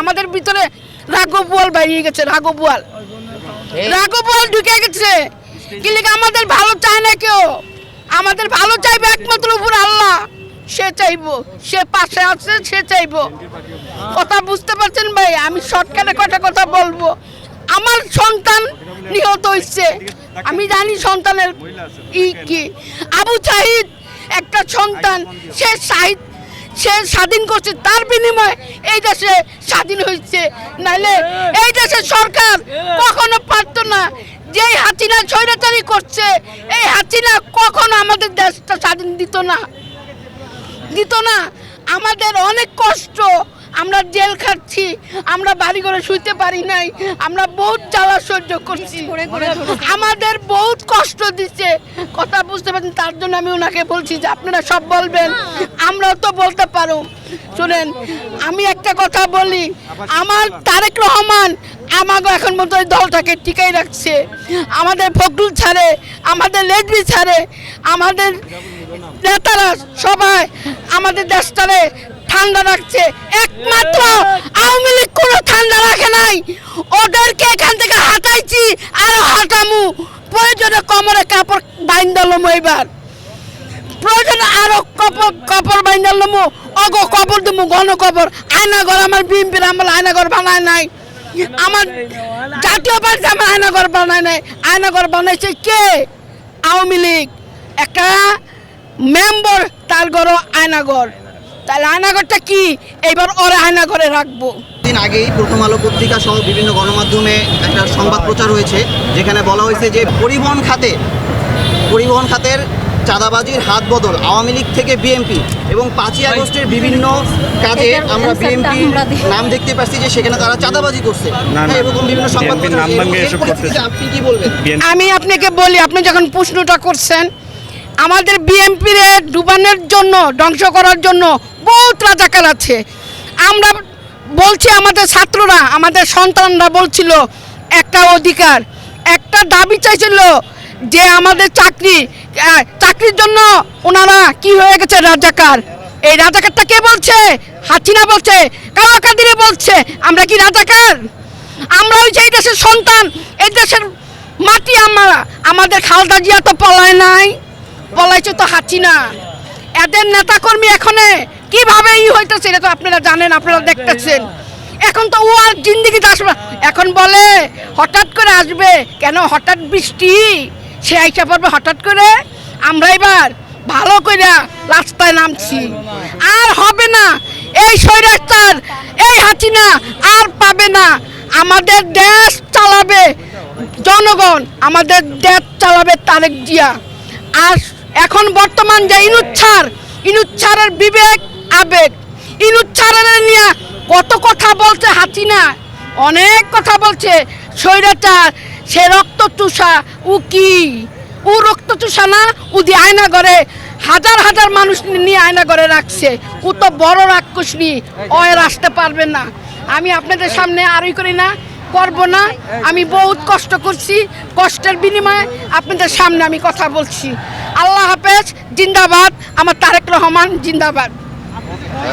আমাদের ভিতরে রাঘব বোয়াল বাইরে গেছে রাঘব বোয়াল। রাঘব বোয়াল ঢুকে গেছে। কিন্তু আমাদের ভালো চায় না কেউ? আমাদের ভালো চাইবে একমাত্র উপর আল্লাহ। সে চাইব সে পাশে আছে সে চাইব। কথা বুঝতে পারছেন ভাই? আমি শর্টকাটে কটা কথা বলব। আমার সন্তান নিহত হয়েছে আমি জানি সন্তানের ই কি। আবু চাহিদ একটা সন্তান সে শাহিদ সে স্বাধীন করছে, তার বিনিময়ে এই দেশে স্বাধীন হয়েছে। নাইলে এই দেশের সরকার কখনো পারত না। যে হাসিনা ছৈরাচারি করছে, এই হাসিনা কখনো আমাদের দেশটা স্বাধীন দিত না। দিত না। আমাদের অনেক কষ্ট আমরা জেল খাচ্ছি, আমরা বাড়ি করে শুইতে পারি নাই, আমরা বহুত জ্বালা সহ্য করছি। আমাদের বহুত কষ্ট দিচ্ছে কথা বুঝতে পারছেন, তার জন্য আমি ওনাকে বলছি যে আপনারা সব বলবেন, আমরাও তো বলতে পারো। শুনেন, আমি একটা কথা বলি, আমার তারেক রহমান আমাকে এখন মতো ওই দলটাকে টিকাই রাখছে। আমাদের ফখরুল ছাড়ে, আমাদের লেডবি ছাড়ে, আমাদের নেতারা সবাই আমাদের দেশটারে ঠান্ডা রাখছে। একমাত্র আওয়ামী লীগ কোনো ঠান্ডা রাখে নাই। ওদেরকে এখান থেকে হাঁটাইছি আর হাঁটামু। প্রয়োজনে কমরে কাপড় বাইন্দালম এবার। প্রয়োজনে আরও কাপড় কাপড় বাইন্দালম অগ কবর দেবো ঘন কবর আয়নাঘর আমার বিএমপির আমার আয়নাঘর বানায় নাই। আমার জাতীয় পার্টি আমার আয়নাঘর বানায় নাই। আয়না আয়নাঘর বানাইছে কে? আওয়ামী লীগ। একটা মেম্বার, তার ঘর আয়নাঘর। তাহলে আয়নাঘরটা কি? এইবার ওরা আয়নাঘরে রাখব। দিন আগেই প্রথম আলো পত্রিকা সহ বিভিন্ন গণমাধ্যমে একটা সংবাদ প্রচার হয়েছে যেখানে বলা হয়েছে যে পরিবহন খাতে পরিবহন খাতের চাঁদাবাজির হাত বদল আওয়ামী লীগ থেকে বিএনপি এবং পাঁচই আগস্টের বিভিন্ন কাজে আমরা বিএনপি নাম দেখতে পাচ্ছি যে সেখানে তারা চাঁদাবাজি করছে। হ্যাঁ, এরকম বিভিন্ন সংবাদ। আপনি কি বলবেন? আমি আপনাকে বলি আপনি যখন প্রশ্নটা করছেন আমাদের বিএমপির ডুবানোর জন্য ধ্বংস করার জন্য বহুত রাজাকার আছে। আমরা বলছি আমাদের ছাত্ররা, আমাদের সন্তানরা বলছিল, একটা অধিকার, একটা দাবি চাইছিল যে আমাদের চাকরি চাকরির জন্য ওনারা কি হয়ে গেছে রাজাকার? এই রাজাকারটা কে বলছে? হাসিনা বলছে কালা কাদিরে বলছে? আমরা কি রাজাকার? আমরা ওই যে এই দেশের সন্তান, এই দেশের মাটি আমরা, আমাদের খালদা জিয়া তো পলায় নাই। পলাইছে তো হাসিনা। এদের নেতাকর্মী এখানে কীভাবে ই হইতেছে এটা তো আপনারা জানেন আপনারা দেখতেছেন। এখন তো ও আর জিন্দিগিতে আসবে এখন বলে হঠাৎ করে আসবে। কেন? হঠাৎ বৃষ্টি। সে আইসা পড়বে হঠাৎ করে। আমরা এবার ভালো করে রাস্তায় নামছি। আর হবে না। এই স্বৈরাচার এই হাসিনা আর পাবে না। আমাদের দেশ চালাবে জনগণ আমাদের দেশ চালাবে তারেক জিয়া। আর এখন বর্তমান যে ইনুচ্ছার ইনুচ্ছারের বিবেক আবেগ। ইনুচ্ছারের নিয়ে কত কথা বলছে হাসিনা অনেক কথা বলছে। স্বৈরাচার, সে রক্ত চুষা উ কি? ও রক্ত চুষা না? ও দিয়ে আয়না করে হাজার হাজার মানুষ নিয়ে আয়না করে রাখছে। ও তো বড় রাক্ষস নিয়ে অয়ের আসতে পারবে না। আমি আপনাদের সামনে আরই করি না, করব না। আমি বহুত কষ্ট করছি। কষ্টের বিনিময়ে আপনাদের সামনে আমি কথা বলছি। আল্লাহ হাফেজ, জিন্দাবাদ। আমার তারেক রহমান, জিন্দাবাদ।